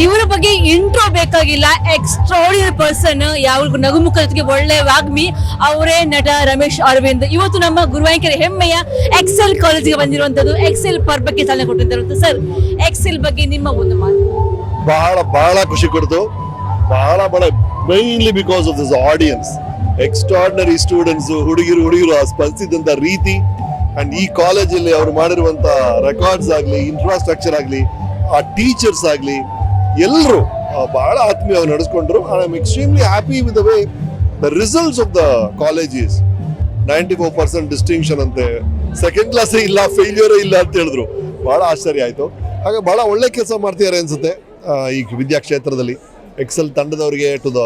ಇವರ ಬಗ್ಗೆ ಇಂಟ್ರೋ ಬೇಕಾಗಿಲ್ಲ. ಎಕ್ಸ್ಟ್ರಾಡಿನರಿ ಪರ್ಸನ್ ಯಾವ್ರಿಗೂ ನಗುಮುಖ ಜೊತೆಗೆ ಒಳ್ಳೆ ವಾಗ್ಮಿ. ಅವರೇ ನಟ ರಮೇಶ್ ಅರವಿಂದ್. ಇವತ್ತು ನಮ್ಮ ಗುರುವಾಂಕರ ಹೆಮ್ಮೆಯ ಎಕ್ಸೆಲ್ ಕಾಲೇಜಿಗೆ ಬಂದಿರುವಂತದ್ದು ಎಕ್ಸೆಲ್ ಪರ್ ಬಗ್ಗೆ ಚಾಲನೆ ಕೊಟ್ಟಿದ್ದಾರೆ ಸರ್ ಎಕ್ಸೆಲ್ ಬಗ್ಗೆ ನಿಮ್ಮ ಒಂದು ಮಾತು. ಬಹಳ ಬಹಳ ಖುಷಿ ಕೊಡ್ತು. ಬಹಳ ಬಹಳ mainly because of this audience extraordinary students ಹುಡುಗಿರು ಹುಡುಗಿರು, ಆ ಸ್ಪಂದಿಸಿದಂತ ರೀತಿ. ಅಂಡ್ ಈ ಕಾಲೇಜಲ್ಲಿ ಅವರು ಮಾಡಿರುವಂತ ರೆಕಾರ್ಡ್ಸ್ ಆಗಲಿ ಇನ್ಫ್ರಾಸ್ಟ್ರಕ್ಚರ್ ಆಗಲಿ, ಆ ಟೀಚರ್ಸ್ ಆಗ್ಲಿ ಎಲ್ಲರೂ ಬಹಳ ಆತ್ಮೀಯವಾಗಿ ನಡೆಸ್ಕೊಂಡ್ರು. I am extremely happy with the way the results of the colleges ninety four percent distinction ಅಂತೆ. ಸೆಕೆಂಡ್ ಕ್ಲಾಸೇ ಇಲ್ಲ ಫೇಲ್ಯೂರೇ ಇಲ್ಲ ಅಂತ ಹೇಳಿದ್ರು. ಬಹಳ ಆಶ್ಚರ್ಯ ಆಯಿತು. ಹಾಗೆ ಬಹಳ ಒಳ್ಳೆ ಕೆಲಸ ಮಾಡ್ತಿದ್ದಾರೆ ಅನ್ಸುತ್ತೆ ಈ ಈ ವಿದ್ಯಾಕ್ಷೇತ್ರದಲ್ಲಿ. Excel ತಂಡದವರಿಗೆ to the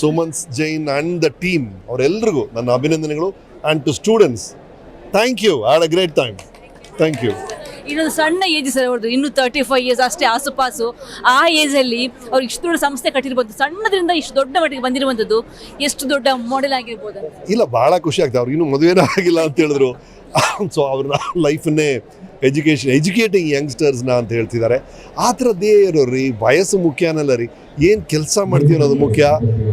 Suman's Jain and the team ಅವರೆಲ್ಲರಿಗೂ ನನ್ನ ಅಭಿನಂದನೆಗಳು. And to students thank you had a great time thank you ಇನ್ನೊಂದು ಸಣ್ಣ ಏಜ್ ಸರ್ ಅವ್ರದ್ದು ಇನ್ನು ತರ್ಟಿ ಫೈವ್ ಇಯರ್ಸ್ ಅಷ್ಟೇ ಆಸುಪಾಸು. ಆ ಏಜಲ್ಲಿ ಅವ್ರು ಇಷ್ಟು ದೊಡ್ಡ ಸಂಸ್ಥೆ ಕಟ್ಟಿರ್ಬೋದು. ಸಣ್ಣದ್ರಿಂದ ಇಷ್ಟು ದೊಡ್ಡ ಮಟ್ಟಿಗೆ ಬಂದಿರುವಂಥದ್ದು ಎಷ್ಟು ದೊಡ್ಡ ಮಾಡೆಲ್ ಆಗಿರ್ಬೋದು ಇಲ್ಲ ಭಾಳ ಖುಷಿ ಆಗ್ತದೆ ಅವ್ರು. ಇನ್ನೂ ಮದುವೆ ಆಗಿಲ್ಲ ಅಂತ ಹೇಳಿದ್ರು. ಸೊ ಅವ್ರ ಲೈಫನ್ನೇ ಎಜುಕೇಷನ್ ಎಜುಕೇಟಿಂಗ್ ಯಂಗ್ಸ್ಟರ್ಸ್ನ ಅಂತ ಹೇಳ್ತಿದ್ದಾರೆ. ಆ ಥರದ್ದೇ ಇರೋ ರೀ, ವಯಸ್ಸು ಮುಖ್ಯ ಅನ್ನಲ್ಲ ರೀ. ಏನು ಕೆಲಸ ಮಾಡ್ತೀವಿ ಅನ್ನೋದು ಮುಖ್ಯ?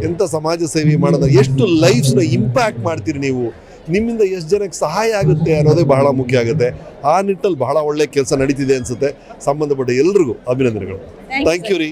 ಎಂಥ ಸಮಾಜ ಸೇವೆ ಮಾಡೋದು? ಎಷ್ಟು ಲೈಫ್ಸ್ನ ಇಂಪ್ಯಾಕ್ಟ್ ಮಾಡ್ತೀರಿ ನೀವು? ನಿಮ್ಮಿಂದ ಎಷ್ಟು ಜನಕ್ಕೆ ಸಹಾಯ ಆಗುತ್ತೆ ಅನ್ನೋದೇ ಬಹಳ ಮುಖ್ಯ ಆಗುತ್ತೆ. ಆ ನಿಟ್ಟಲ್ಲಿ ಬಹಳ ಒಳ್ಳೆ ಕೆಲಸ ನಡೀತಿದೆ ಅನ್ಸುತ್ತೆ. ಸಂಬಂಧಪಟ್ಟ ಎಲ್ರಿಗೂ ಅಭಿನಂದನೆಗಳು. ಥ್ಯಾಂಕ್ ಯು ರೀ.